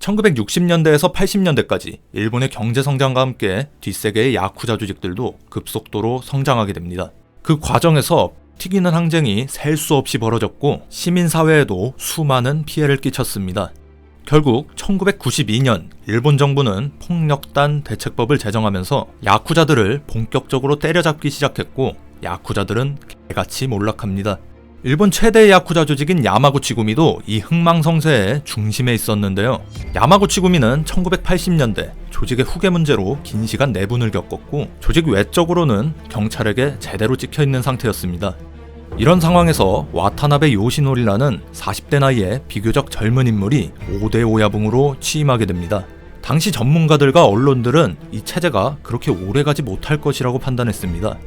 1960년대에서 80년대까지 일본의 경제 성장과 함께 뒷세계의 야쿠자 조직들도 급속도로 성장하게 됩니다. 그 과정에서 튀기는 항쟁이 셀 수 없이 벌어졌고 시민사회에도 수많은 피해를 끼쳤습니다. 결국 1992년 일본 정부는 폭력단 대책법을 제정하면서 야쿠자들을 본격적으로 때려잡기 시작했고 야쿠자들은 개같이 몰락합니다. 일본 최대의 야쿠자 조직인 야마구치구미도 이 흥망성쇠의 중심에 있었는데요. 야마구치구미는 1980년대 조직의 후계 문제로 긴 시간 내분을 겪었고 조직 외적으로는 경찰에게 제대로 찍혀 있는 상태였습니다. 이런 상황에서 와타나베 요시노리라는 40대 나이의 비교적 젊은 인물이 5대 오야붕으로 취임하게 됩니다. 당시 전문가들과 언론들은 이 체제가 그렇게 오래가지 못할 것이라고 판단했습니다.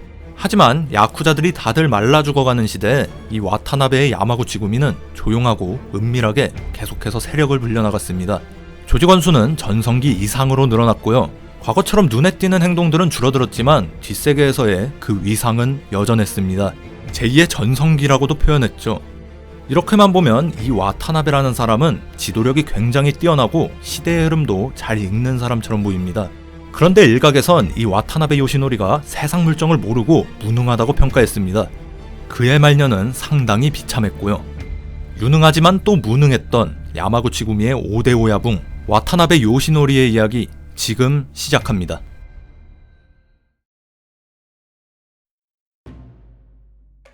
하지만 야쿠자들이 다들 말라 죽어가는 시대에 이 와타나베의 야마구치 구미는 조용하고 은밀하게 계속해서 세력을 불려나갔습니다. 조직원 수는 전성기 이상으로 늘어났고요. 과거처럼 눈에 띄는 행동들은 줄어들었지만 뒷세계에서의 그 위상은 여전했습니다. 제2의 전성기라고도 표현했죠. 이렇게만 보면 이 와타나베라는 사람은 지도력이 굉장히 뛰어나고 시대의 흐름도 잘 읽는 사람처럼 보입니다. 그런데 일각에선 이 와타나베 요시노리가 세상 물정을 모르고 무능하다고 평가했습니다. 그의 말년은 상당히 비참했고요. 유능하지만 또 무능했던 야마구치 구미의 5대 오야붕 와타나베 요시노리의 이야기 지금 시작합니다.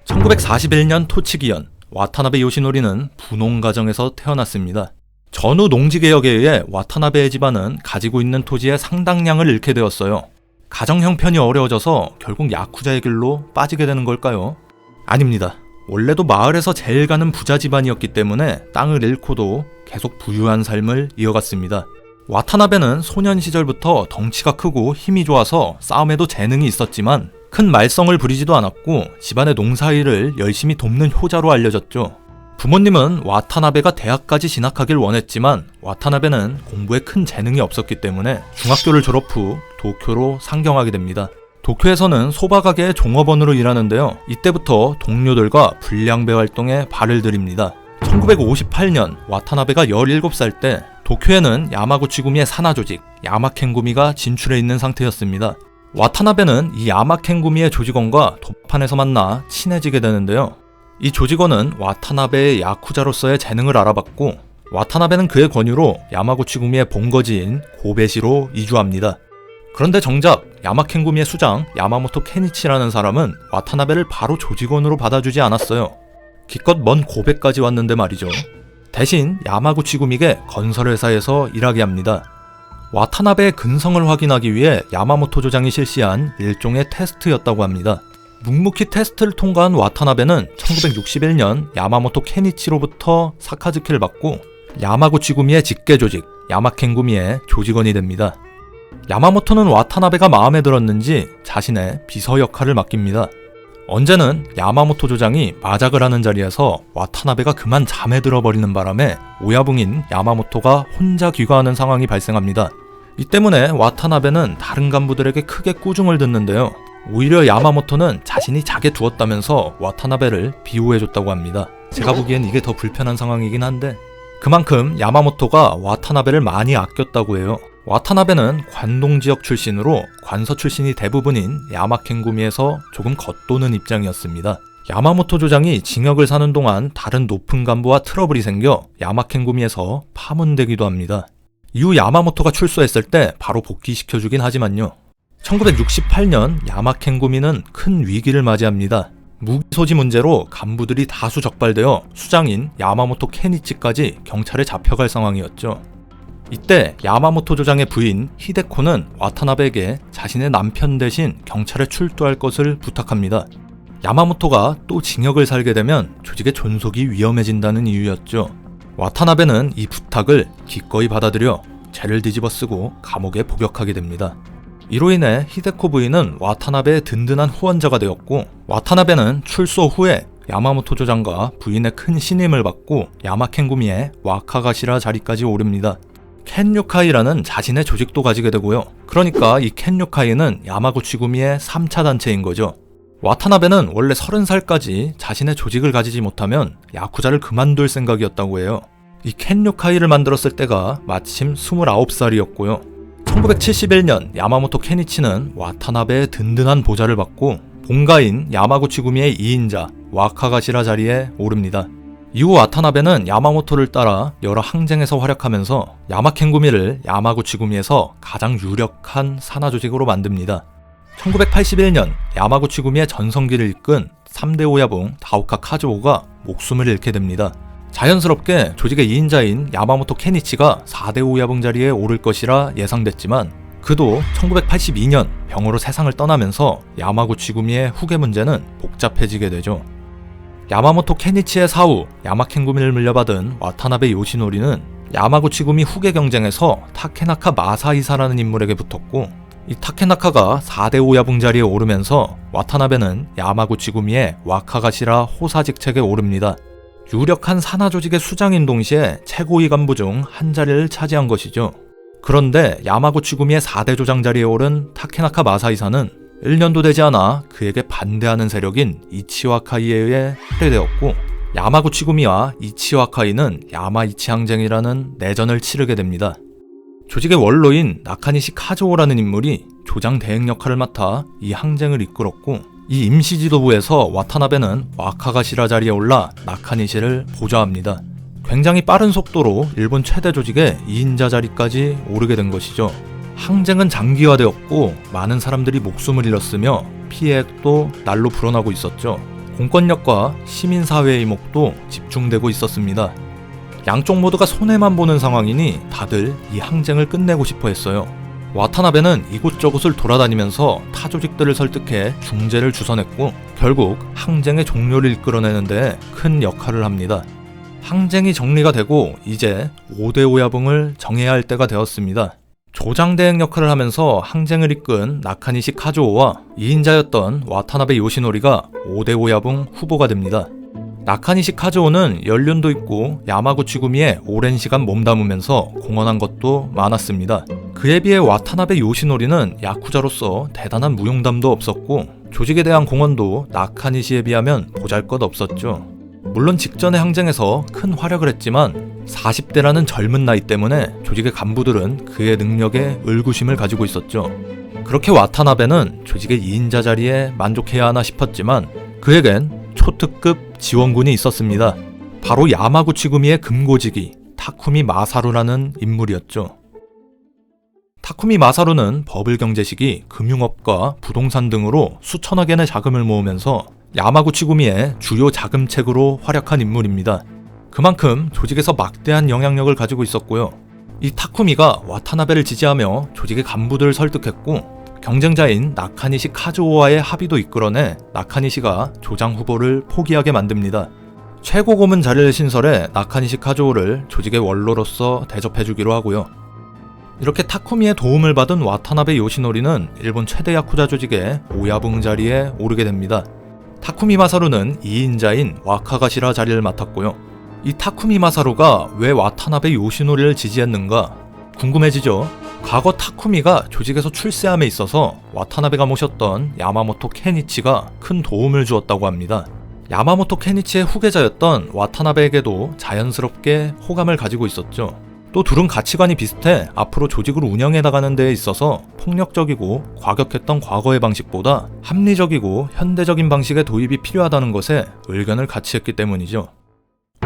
1941년 토치기현 와타나베 요시노리는 분홍 가정에서 태어났습니다. 전후 농지개혁에 의해 와타나베의 집안은 가지고 있는 토지의 상당량을 잃게 되었어요. 가정 형편이 어려워져서 결국 야쿠자의 길로 빠지게 되는 걸까요? 아닙니다. 원래도 마을에서 제일 가는 부자 집안이었기 때문에 땅을 잃고도 계속 부유한 삶을 이어갔습니다. 와타나베는 소년 시절부터 덩치가 크고 힘이 좋아서 싸움에도 재능이 있었지만 큰 말썽을 부리지도 않았고 집안의 농사일을 열심히 돕는 효자로 알려졌죠. 부모님은 와타나베가 대학까지 진학하길 원했지만 와타나베는 공부에 큰 재능이 없었기 때문에 중학교를 졸업 후 도쿄로 상경하게 됩니다. 도쿄에서는 소바가게의 종업원으로 일하는데요. 이때부터 동료들과 불량배 활동에 발을 들입니다. 1958년 와타나베가 17살 때 도쿄에는 야마구치구미의 산하 조직 야마켄구미가 진출해 있는 상태였습니다. 와타나베는 이 야마켄구미의 조직원과 도판에서 만나 친해지게 되는데요. 이 조직원은 와타나베의 야쿠자로서의 재능을 알아봤고 와타나베는 그의 권유로 야마구치구미의 본거지인 고베시로 이주합니다. 그런데 정작 야마켄구미의 수장 야마모토 케니치라는 사람은 와타나베를 바로 조직원으로 받아주지 않았어요. 기껏 먼 고베까지 왔는데 말이죠. 대신 야마구치구미게 건설회사에서 일하게 합니다. 와타나베의 근성을 확인하기 위해 야마모토 조장이 실시한 일종의 테스트였다고 합니다. 묵묵히 테스트를 통과한 와타나베는 1961년 야마모토 케니치로부터 사카즈키를 받고 야마구치구미의 직계 조직 야마켄구미의 조직원이 됩니다. 야마모토는 와타나베가 마음에 들었는지 자신의 비서 역할을 맡깁니다. 언제는 야마모토 조장이 마작을 하는 자리에서 와타나베가 그만 잠에 들어버리는 바람에 오야붕인 야마모토가 혼자 귀가하는 상황이 발생합니다. 이 때문에 와타나베는 다른 간부들에게 크게 꾸중을 듣는데요. 오히려 야마모토는 자신이 자게 두었다면서 와타나베를 비호해줬다고 합니다. 제가 보기엔 이게 더 불편한 상황이긴 한데 그만큼 야마모토가 와타나베를 많이 아꼈다고 해요. 와타나베는 관동 지역 출신으로 관서 출신이 대부분인 야마켄구미에서 조금 겉도는 입장이었습니다. 야마모토 조장이 징역을 사는 동안 다른 높은 간부와 트러블이 생겨 야마켄구미에서 파문되기도 합니다. 이후 야마모토가 출소했을 때 바로 복귀시켜주긴 하지만요. 1968년 야마켄구미는 큰 위기를 맞이합니다. 무기 소지 문제로 간부들이 다수 적발되어 수장인 야마모토 케니치까지 경찰에 잡혀갈 상황이었죠. 이때 야마모토 조장의 부인 히데코는 와타나베에게 자신의 남편 대신 경찰에 출두할 것을 부탁합니다. 야마모토가 또 징역을 살게 되면 조직의 존속이 위험해진다는 이유였죠. 와타나베는 이 부탁을 기꺼이 받아들여 죄를 뒤집어 쓰고 감옥에 복역하게 됩니다. 이로 인해 히데코 부인은 와타나베의 든든한 후원자가 되었고 와타나베는 출소 후에 야마모토 조장과 부인의 큰 신임을 받고 야마켄구미의 와카가시라 자리까지 오릅니다. 켄요카이라는 자신의 조직도 가지게 되고요. 그러니까 이 켄요카이는 야마구치구미의 3차 단체인 거죠. 와타나베는 원래 30살까지 자신의 조직을 가지지 못하면 야쿠자를 그만둘 생각이었다고 해요. 이 켄유카이를 만들었을 때가 마침 29살이었고요. 1971년 야마모토 케니치는 와타나베의 든든한 보좌를 받고 본가인 야마구치 구미의 2인자 와카가시라 자리에 오릅니다. 이후 와타나베는 야마모토를 따라 여러 항쟁에서 활약하면서 야마켄구미를 야마구치구미에서 가장 유력한 산하 조직으로 만듭니다. 1981년 야마구치구미의 전성기를 이끈 3대 오야봉 다오카 카즈오가 목숨을 잃게 됩니다. 자연스럽게 조직의 2인자인 야마모토 케니치가 4대 오야봉 자리에 오를 것이라 예상됐지만 그도 1982년 병으로 세상을 떠나면서 야마구치구미의 후계 문제는 복잡해지게 되죠. 야마모토 케니치의 사후 야마켄구미를 물려받은 와타나베 요시노리는 야마구치구미 후계 경쟁에서 타케나카 마사이사라는 인물에게 붙었고 이 타케나카가 4대 오야붕 자리에 오르면서 와타나베는 야마구치구미의 와카가시라 호사직책에 오릅니다. 유력한 산하 조직의 수장인 동시에 최고위 간부 중 한 자리를 차지한 것이죠. 그런데 야마구치구미의 4대 조장 자리에 오른 타케나카 마사이사는 1년도 되지 않아 그에게 반대하는 세력인 이치와카이에 의해 살해되었고 야마구치구미와 이치와카이는 야마이치 항쟁이라는 내전을 치르게 됩니다. 조직의 원로인 나카니시 카조오라는 인물이 조장 대행 역할을 맡아 이 항쟁을 이끌었고 이 임시 지도부에서 와타나베는 와카가 시라 자리에 올라 나카니시를 보좌합니다. 굉장히 빠른 속도로 일본 최대 조직의 2인자 자리까지 오르게 된 것이죠. 항쟁은 장기화되었고 많은 사람들이 목숨을 잃었으며 피해액도 날로 불어나고 있었죠. 공권력과 시민사회의 이목도 집중되고 있었습니다. 양쪽 모두가 손해만 보는 상황이니 다들 이 항쟁을 끝내고 싶어 했어요. 와타나베는 이곳저곳을 돌아다니면서 타 조직들을 설득해 중재를 주선했고 결국 항쟁의 종료를 이끌어내는데 큰 역할을 합니다. 항쟁이 정리가 되고 이제 5대 오야봉을 정해야 할 때가 되었습니다. 조장대행 역할을 하면서 항쟁을 이끈 나카니시 카조오와 2인자였던 와타나베 요시노리가 5대 오야붕 후보가 됩니다. 나카니시 카조오는 연륜도 있고 야마구치 구미에 오랜 시간 몸담으면서 공헌한 것도 많았습니다. 그에 비해 와타나베 요시노리는 야쿠자로서 대단한 무용담도 없었고 조직에 대한 공헌도 나카니시에 비하면 보잘것 없었죠. 물론 직전의 항쟁에서 큰 활약을 했지만 40대라는 젊은 나이 때문에 조직의 간부들은 그의 능력에 의구심을 가지고 있었죠. 그렇게 와타나베는 조직의 2인자 자리에 만족해야 하나 싶었지만 그에겐 초특급 지원군이 있었습니다. 바로 야마구치구미의 금고지기 타쿠미 마사루라는 인물이었죠. 타쿠미 마사루는 버블 경제 시기 금융업과 부동산 등으로 수천억 엔의 자금을 모으면서 야마구치구미의 주요 자금책으로 활약한 인물입니다. 그만큼 조직에서 막대한 영향력을 가지고 있었고요. 이 타쿠미가 와타나베를 지지하며 조직의 간부들을 설득했고 경쟁자인 나카니시 카즈오와의 합의도 이끌어내 나카니시가 조장 후보를 포기하게 만듭니다. 최고 고문 자리를 신설해 나카니시 카즈오를 조직의 원로로서 대접해주기로 하고요. 이렇게 타쿠미의 도움을 받은 와타나베 요시노리는 일본 최대 야쿠자 조직의 오야붕 자리에 오르게 됩니다. 타쿠미 마사루는 2인자인 와카가시라 자리를 맡았고요. 이 타쿠미 마사루가 왜 와타나베 요시노리를 지지했는가 궁금해지죠. 과거 타쿠미가 조직에서 출세함에 있어서 와타나베가 모셨던 야마모토 케니치가 큰 도움을 주었다고 합니다. 야마모토 케니치의 후계자였던 와타나베에게도 자연스럽게 호감을 가지고 있었죠. 또 둘은 가치관이 비슷해 앞으로 조직을 운영해 나가는 데에 있어서 폭력적이고 과격했던 과거의 방식보다 합리적이고 현대적인 방식의 도입이 필요하다는 것에 의견을 같이 했기 때문이죠.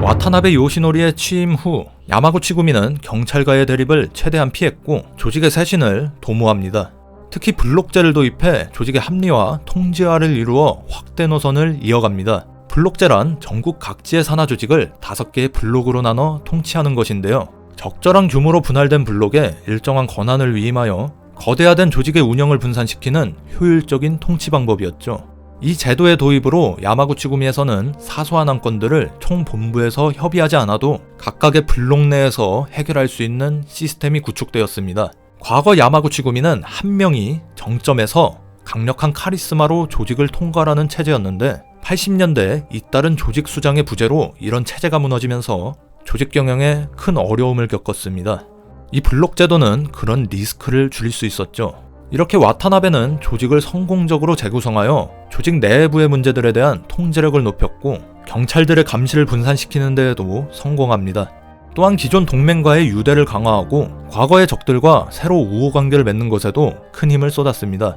와타나베 요시노리의 취임 후 야마구치구미는 경찰과의 대립을 최대한 피했고 조직의 쇄신을 도모합니다. 특히 블록제를 도입해 조직의 합리화, 통제화를 이루어 확대 노선을 이어갑니다. 블록제란 전국 각지의 산하 조직을 다섯 개의 블록으로 나눠 통치하는 것인데요. 적절한 규모로 분할된 블록에 일정한 권한을 위임하여 거대화된 조직의 운영을 분산시키는 효율적인 통치 방법이었죠. 이 제도의 도입으로 야마구치구미에서는 사소한 안건들을 총본부에서 협의하지 않아도 각각의 블록 내에서 해결할 수 있는 시스템이 구축되었습니다. 과거 야마구치구미는 한 명이 정점에서 강력한 카리스마로 조직을 통과하는 체제였는데 80년대 잇따른 조직 수장의 부재로 이런 체제가 무너지면서 조직 경영에 큰 어려움을 겪었습니다. 이 블록 제도는 그런 리스크를 줄일 수 있었죠. 이렇게 와타나베는 조직을 성공적으로 재구성하여 조직 내부의 문제들에 대한 통제력을 높였고 경찰들의 감시를 분산시키는 데에도 성공합니다. 또한 기존 동맹과의 유대를 강화하고 과거의 적들과 새로 우호 관계를 맺는 것에도 큰 힘을 쏟았습니다.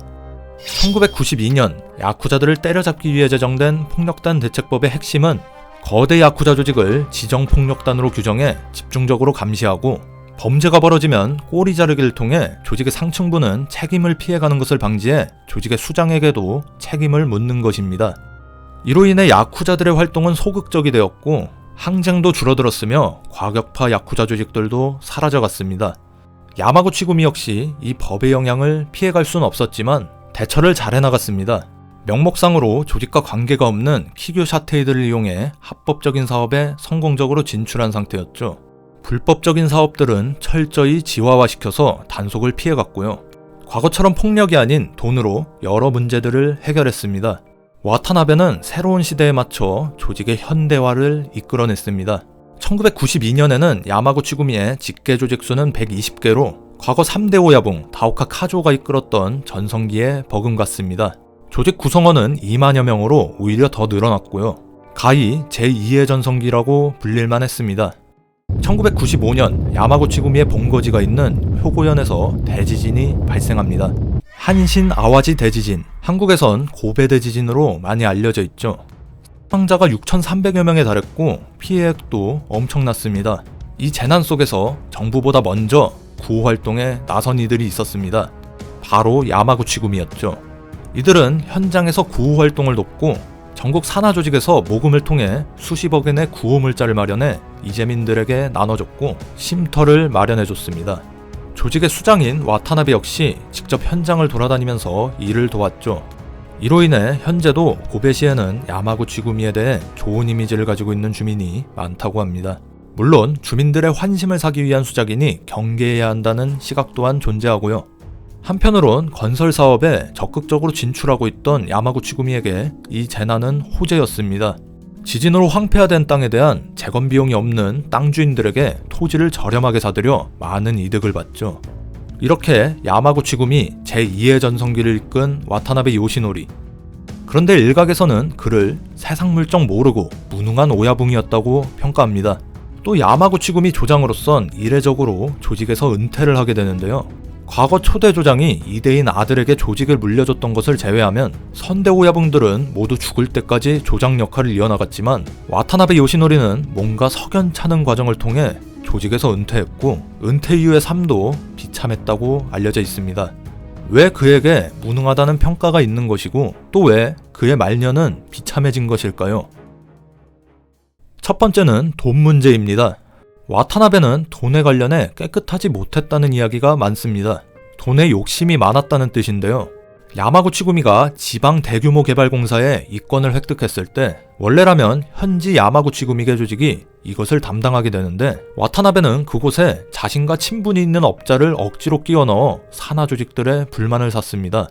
1992년 야쿠자들을 때려잡기 위해 제정된 폭력단 대책법의 핵심은 거대 야쿠자 조직을 지정 폭력단으로 규정해 집중적으로 감시하고 범죄가 벌어지면 꼬리 자르기를 통해 조직의 상층부는 책임을 피해가는 것을 방지해 조직의 수장에게도 책임을 묻는 것입니다. 이로 인해 야쿠자들의 활동은 소극적이 되었고 항쟁도 줄어들었으며 과격파 야쿠자 조직들도 사라져갔습니다. 야마구치구미 역시 이 법의 영향을 피해갈 수는 없었지만 대처를 잘 해 나갔습니다. 명목상으로 조직과 관계가 없는 키규 샤테이드를 이용해 합법적인 사업에 성공적으로 진출한 상태였죠. 불법적인 사업들은 철저히 지화화시켜서 단속을 피해갔고요. 과거처럼 폭력이 아닌 돈으로 여러 문제들을 해결했습니다. 와타나베는 새로운 시대에 맞춰 조직의 현대화를 이끌어냈습니다. 1992년에는 야마구치구미의 직계 조직 수는 120개로 과거 3대 오야붕 다오카 카조가 이끌었던 전성기에 버금갔습니다. 조직 구성원은 2만여 명으로 오히려 더 늘어났고요. 가히 제2의 전성기라고 불릴만 했습니다. 1995년 야마구치구미의 본거지가 있는 효고현에서 대지진이 발생합니다. 한신 아와지 대지진, 한국에선 고베 대지진으로 많이 알려져 있죠. 사망자가 6,300여 명에 달했고 피해액도 엄청났습니다. 이 재난 속에서 정부보다 먼저 구호 활동에 나선 이들이 있었습니다. 바로 야마구치구미였죠. 이들은 현장에서 구호 활동을 돕고 전국 산하 조직에서 모금을 통해 수십억 엔의 구호 물자를 마련해 이재민들에게 나눠줬고 쉼터를 마련해줬습니다. 조직의 수장인 와타나베 역시 직접 현장을 돌아다니면서 일을 도왔죠. 이로 인해 현재도 고베시에는 야마구치구미에 대해 좋은 이미지를 가지고 있는 주민이 많다고 합니다. 물론 주민들의 환심을 사기 위한 수작이니 경계해야 한다는 시각 또한 존재하고요. 한편으론 건설 사업에 적극적으로 진출하고 있던 야마구치구미에게 이 재난은 호재였습니다. 지진으로 황폐화된 땅에 대한 재건 비용이 없는 땅 주인들에게 토지를 저렴하게 사들여 많은 이득을 봤죠. 이렇게 야마구치구미 제2의 전성기를 이끈 와타나베 요시노리. 그런데 일각에서는 그를 세상 물정 모르고 무능한 오야붕이었다고 평가합니다. 또 야마구치구미 조장으로선 이례적으로 조직에서 은퇴를 하게 되는데요. 과거 초대 조장이 이대인 아들에게 조직을 물려줬던 것을 제외하면 선대 오야붕들은 모두 죽을 때까지 조장 역할을 이어나갔지만 와타나베 요시노리는 뭔가 석연찮은 과정을 통해 조직에서 은퇴했고 은퇴 이후의 삶도 비참했다고 알려져 있습니다. 왜 그에게 무능하다는 평가가 있는 것이고 또 왜 그의 말년은 비참해진 것일까요? 첫 번째는 돈 문제입니다. 와타나베는 돈에 관련해 깨끗하지 못했다는 이야기가 많습니다. 돈에 욕심이 많았다는 뜻인데요. 야마구치구미가 지방 대규모 개발 공사에 이권을 획득했을 때 원래라면 현지 야마구치구미계 조직이 이것을 담당하게 되는데 와타나베는 그곳에 자신과 친분이 있는 업자를 억지로 끼워 넣어 산하 조직들의 불만을 샀습니다.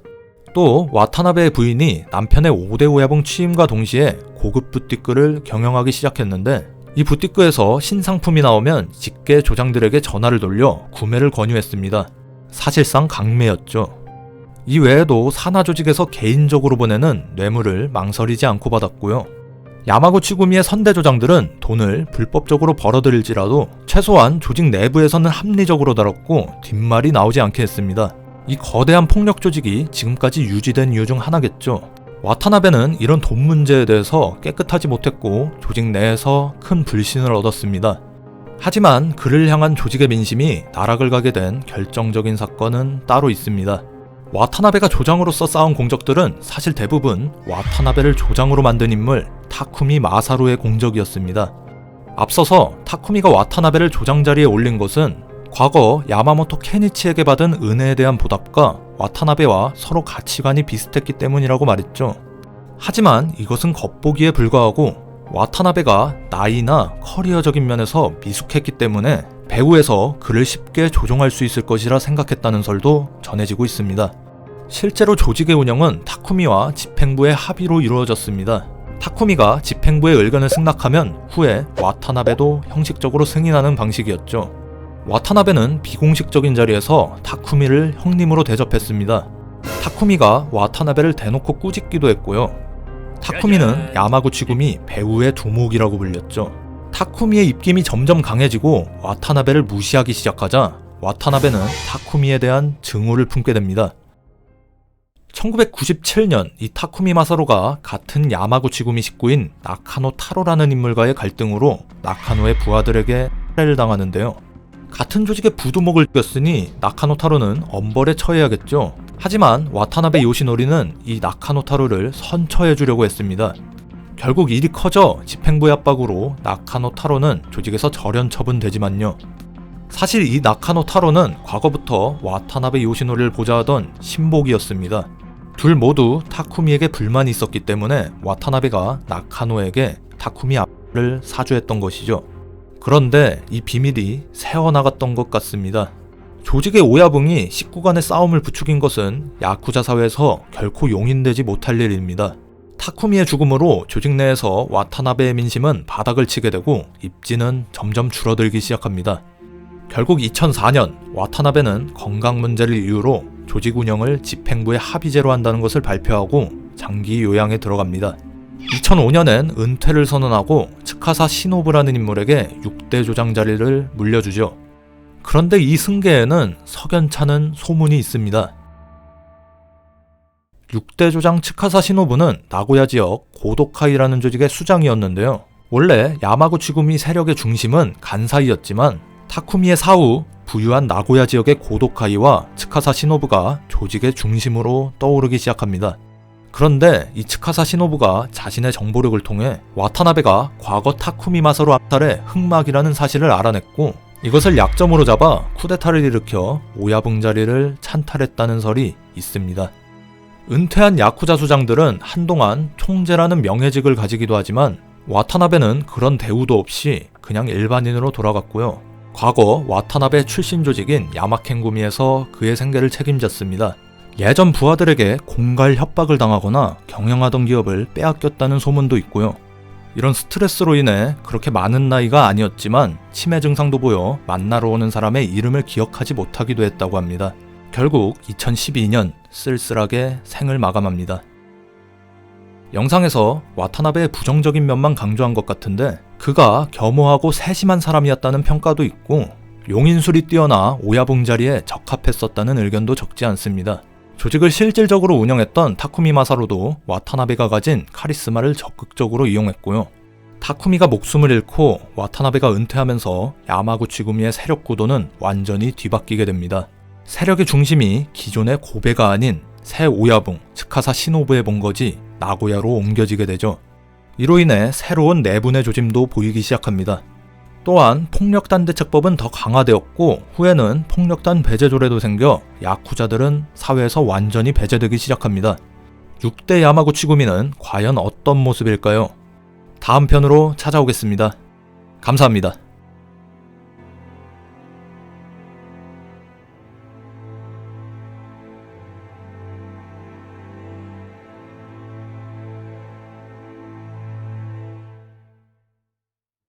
또 와타나베의 부인이 남편의 5대 오야봉 취임과 동시에 고급 부티크를 경영하기 시작했는데 이 부티크에서 신상품이 나오면 직계 조장들에게 전화를 돌려 구매를 권유했습니다. 사실상 강매였죠. 이 외에도 산하 조직에서 개인적으로 보내는 뇌물을 망설이지 않고 받았고요. 야마구치 구미의 선대 조장들은 돈을 불법적으로 벌어들일지라도 최소한 조직 내부에서는 합리적으로 다뤘고 뒷말이 나오지 않게 했습니다. 이 거대한 폭력 조직이 지금까지 유지된 이유 중 하나겠죠. 와타나베는 이런 돈 문제에 대해서 깨끗하지 못했고 조직 내에서 큰 불신을 얻었습니다. 하지만 그를 향한 조직의 민심이 나락을 가게 된 결정적인 사건은 따로 있습니다. 와타나베가 조장으로서 쌓은 공적들은 사실 대부분 와타나베를 조장으로 만든 인물 타쿠미 마사루의 공적이었습니다. 앞서서 타쿠미가 와타나베를 조장 자리에 올린 것은 과거 야마모토 케니치에게 받은 은혜에 대한 보답과 와타나베와 서로 가치관이 비슷했기 때문이라고 말했죠. 하지만 이것은 겉보기에 불과하고 와타나베가 나이나 커리어적인 면에서 미숙했기 때문에 배후에서 그를 쉽게 조종할 수 있을 것이라 생각했다는 설도 전해지고 있습니다. 실제로 조직의 운영은 타쿠미와 집행부의 합의로 이루어졌습니다. 타쿠미가 집행부의 의견을 승낙하면 후에 와타나베도 형식적으로 승인하는 방식이었죠. 와타나베는 비공식적인 자리에서 타쿠미를 형님으로 대접했습니다. 타쿠미가 와타나베를 대놓고 꾸짖기도 했고요. 타쿠미는 야마구치구미 배우의 두목이라고 불렸죠. 타쿠미의 입김이 점점 강해지고 와타나베를 무시하기 시작하자 와타나베는 타쿠미에 대한 증오를 품게 됩니다. 1997년 이 타쿠미 마사로가 같은 야마구치구미 식구인 나카노 타로라는 인물과의 갈등으로 나카노의 부하들에게 살해를 당하는데요. 같은 조직의 부두목을 꼈으니 나카노 타로는 엄벌에 처해야겠죠. 하지만 와타나베 요시노리는 이 나카노 타로를 선처해 주려고 했습니다. 결국 일이 커져 집행부의 압박으로 나카노 타로는 조직에서 절연 처분되지만요. 사실 이 나카노 타로는 과거부터 와타나베 요시노리를 보좌하던 신복이었습니다. 둘 모두 타쿠미에게 불만이 있었기 때문에 와타나베가 나카노에게 타쿠미 앞을 사주했던 것이죠. 그런데 이 비밀이 새어나갔던 것 같습니다. 조직의 오야붕이 식구 간의 싸움을 부추긴 것은 야쿠자 사회에서 결코 용인되지 못할 일입니다. 타쿠미의 죽음으로 조직 내에서 와타나베의 민심은 바닥을 치게 되고 입지는 점점 줄어들기 시작합니다. 결국 2004년 와타나베는 건강 문제를 이유로 조직 운영을 집행부의 합의제로 한다는 것을 발표하고 장기 요양에 들어갑니다. 2005년엔 은퇴를 선언하고 츠카사 시노부라는 인물에게 6대 조장 자리를 물려주죠. 그런데 이 승계에는 석연찮은 소문이 있습니다. 6대 조장 츠카사 시노부는 나고야 지역 고도카이라는 조직의 수장이었는데요. 원래 야마구치구미 세력의 중심은 간사이였지만 타쿠미의 사후 부유한 나고야 지역의 고도카이와 츠카사 시노부가 조직의 중심으로 떠오르기 시작합니다. 그런데 이 츠카사 시노부가 자신의 정보력을 통해 와타나베가 과거 타쿠미 마사로 암살의 흑막이라는 사실을 알아냈고 이것을 약점으로 잡아 쿠데타를 일으켜 오야붕 자리를 찬탈했다는 설이 있습니다. 은퇴한 야쿠자 수장들은 한동안 총재라는 명예직을 가지기도 하지만 와타나베는 그런 대우도 없이 그냥 일반인으로 돌아갔고요. 과거 와타나베 출신 조직인 야마켄구미에서 그의 생계를 책임졌습니다. 예전 부하들에게 공갈 협박을 당하거나 경영하던 기업을 빼앗겼다는 소문도 있고요. 이런 스트레스로 인해 그렇게 많은 나이가 아니었지만 치매 증상도 보여 만나러 오는 사람의 이름을 기억하지 못하기도 했다고 합니다. 결국 2012년 쓸쓸하게 생을 마감합니다. 영상에서 와타나베의 부정적인 면만 강조한 것 같은데 그가 겸허하고 세심한 사람이었다는 평가도 있고 용인술이 뛰어나 오야봉 자리에 적합했었다는 의견도 적지 않습니다. 조직을 실질적으로 운영했던 타쿠미 마사로도 와타나베가 가진 카리스마를 적극적으로 이용했고요. 타쿠미가 목숨을 잃고 와타나베가 은퇴하면서 야마구치구미의 세력 구도는 완전히 뒤바뀌게 됩니다. 세력의 중심이 기존의 고베가 아닌 새 오야붕, 츠카사 시노부의 본거지 나고야로 옮겨지게 되죠. 이로 인해 새로운 내분의 조짐도 보이기 시작합니다. 또한 폭력단 대책법은 더 강화되었고 후에는 폭력단 배제조례도 생겨 야쿠자들은 사회에서 완전히 배제되기 시작합니다. 6대 야마구치구미는 과연 어떤 모습일까요? 다음 편으로 찾아오겠습니다. 감사합니다.